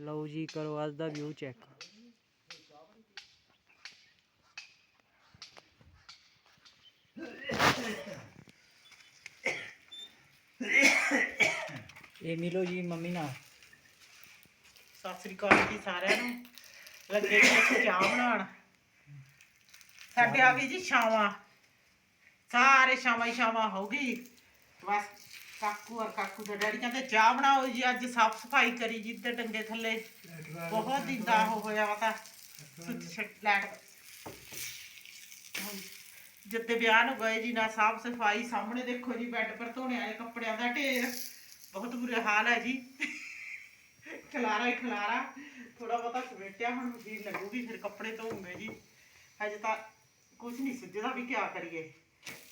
ਲਓ ਜੀ, ਕਰੋ ਅੱਜ ਦਾ ਵਿਊ ਚੈੱਕ ਇਹ ਮਿਲੋ ਜੀ ਮੰਮੀ ਨਾਲ। ਸਤਿ ਸ੍ਰੀ ਅਕਾਲ ਜੀ ਸਾਰਿਆਂ ਨੂੰ। ਲੱਗੇ ਜੀ ਅਸੀਂ ਚਾਹ ਬਣਾਉਣ। ਸਾਡੇ ਆ ਗਈ ਜੀ ਛਾਵਾਂ। ਸਾਰੇ ਛਾਵਾਂ ਹੀ ਛਾਵਾਂ ਹੋ ਗਈ। ਬਸ ਕਾਕੂ ਔਰ ਕਾਕੂ ਦਾ ਡੈਡੀ ਕਹਿੰਦੇ ਚਾਹ ਬਣਾਓ ਜੀ ਅੱਜ ਸਾਫ਼ ਸਫ਼ਾਈ ਕਰੀ ਜੀ ਤੇ ਡੰਗੇ ਥੱਲੇ। ਬਹੁਤ ਦਿਨ ਦਾ ਉਹ ਹੋਇਆ ਵਾ ਤਾਂ। ਛੱਟ ਲੈਟ ਜਿੱਤੇ ਵਿਆਹ ਨੂੰ ਗਏ ਜੀ ਨਾ ਸਾਫ਼ ਸਫ਼ਾਈ ਸਾਹਮਣੇ ਦੇਖੋ ਜੀ ਬੈੱਡ ਪਰ ਧੋਣੇ ਵਾਲੇ ਕੱਪੜਿਆਂ ਦਾ ਢੇਰ। ਬਹੁਤ ਬੁਰਾ ਹਾਲ ਹੈ ਜੀ। ਖਲਾਰਾ ਹੀ ਖਲਾਰਾ। ਥੋੜਾ ਬਹੁਤਾ ਸਮੇਟਿਆ ਹੁਣ ਮਸ਼ੀਨ ਲੱਗੂਗੀ ਫਿਰ ਕੱਪੜੇ ਧੋਉਂਗੇ ਜੀ। ਹਜੇ ਤਾਂ ਕੁਝ ਨਹੀਂ ਸੁੱਝਦਾ ਵੀ ਕਿਆ ਕਰੀਏ।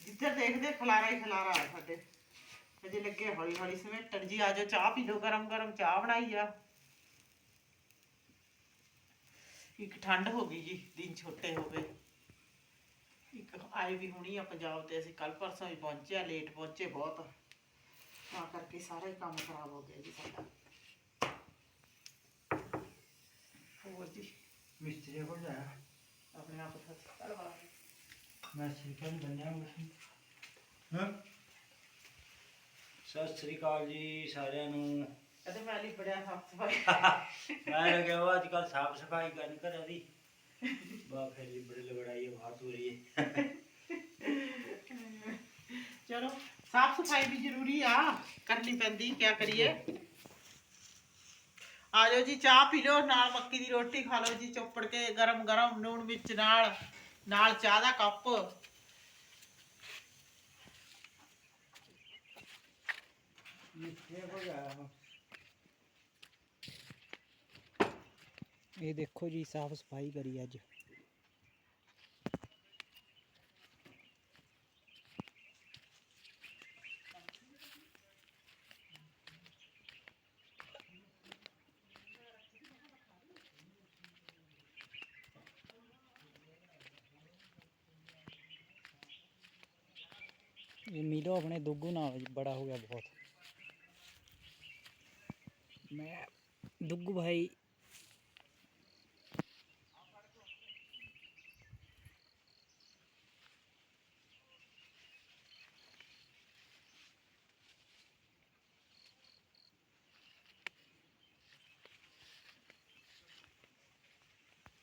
ਜਿੱਧਰ ਦੇਖਦੇ ਖਲਾਰਾ ਹੀ ਖਲਾਰਾ ਆ ਸਾਡੇ। ਹਜੇ ਲੱਗੇ ਹੌਲੀ ਹੌਲੀ ਸਮੇਟਣ ਜੀ ਆਜੋ ਚਾਹ ਪੀ ਲਓ ਗਰਮ ਗਰਮ ਚਾਹ ਬਣਾਈ ਆ। ਇੱਕ ਠੰਡ ਹੋ ਗਈ ਜੀ ਦਿਨ ਛੋਟੇ ਹੋ ਗਏ। ਇੱਕ ਆਏ ਵੀ ਹੁਣੀ ਆ ਪੰਜਾਬ ਤੇ ਅਸੀਂ ਕੱਲ ਪਰਸੋਂ ਹੀ ਪਹੁੰਚੇ ਆ ਲੇਟ ਪਹੁੰਚੇ ਬਹੁਤ। ਤਾਂ ਕਰਕੇ ਸਾਰਾ ਹੀ ਕੰਮ ਖਰਾਬ ਹੋ ਗਿਆ ਜੀ ਸਾਡਾ। ਹੋਰ ਜੀ? ਮਿਸਤਰੀ ਕੋਲ ਜਾਇਆ। ਆਪਣੇ ਆਪ ਹੱਥ ਕਰਵਾ ਮੈਂ ਸਿਰਕਨ ਬੰਨਿਆ ਹਾਂ? ਸਤਿ ਸ੍ਰੀ ਅਕਾਲ ਜੀ ਸਾਰਿਆਂ ਨੂੰ। ਕਦੇ ਮੈਂ ਲਈ ਬੜਿਆ ਸਾਫ਼ ਸਫ਼ਾਈ। ਮੈਂ ਲੱਗਿਆ ਵਾ ਅੱਜ ਕੱਲ ਸਾਫ਼ ਸਫ਼ਾਈ ਕਰਨ ਘਰਾਂ ਦੀ। ਬਾ ਫਿਰ ਲਿਬੜੇ ਲਗੜਾਈ ਹੈ ਬਾਤ ਹੋ ਰਹੀ ਹੈ ਚਲੋ ਸਾਫ਼ ਸਫ਼ਾਈ ਵੀ ਜ਼ਰੂਰੀ ਆ ਕਰਨੀ ਪੈਂਦੀ ਕਿਆ ਕਰੀਏ। ਆ ਜਾਓ ਜੀ ਚਾਹ ਪੀ ਲਓ ਨਾਲ ਮੱਕੀ ਦੀ ਰੋਟੀ ਖਾ ਲਓ ਜੀ ਚੋਪੜ ਕੇ ਗਰਮ ਗਰਮ ਨੂਣ ਮਿਰਚ ਨਾਲ ਨਾਲ ਚਾਹ ਦਾ ਕੱਪ। ਮਿਸਤਰੀ ਕੋਲ ਜਾਇਆ ਇਹ ਦੇਖੋ ਜੀ ਸਾਫ਼ ਸਫ਼ਾਈ ਕਰੀ ਅੱਜ ਇਹ ਮਿਲੋ ਆਪਣੇ ਦੁੱਗੂ ਨਾਲ ਬੜਾ ਹੋ ਮੈਂ ਦੁੱਗੂ ਭਾਈ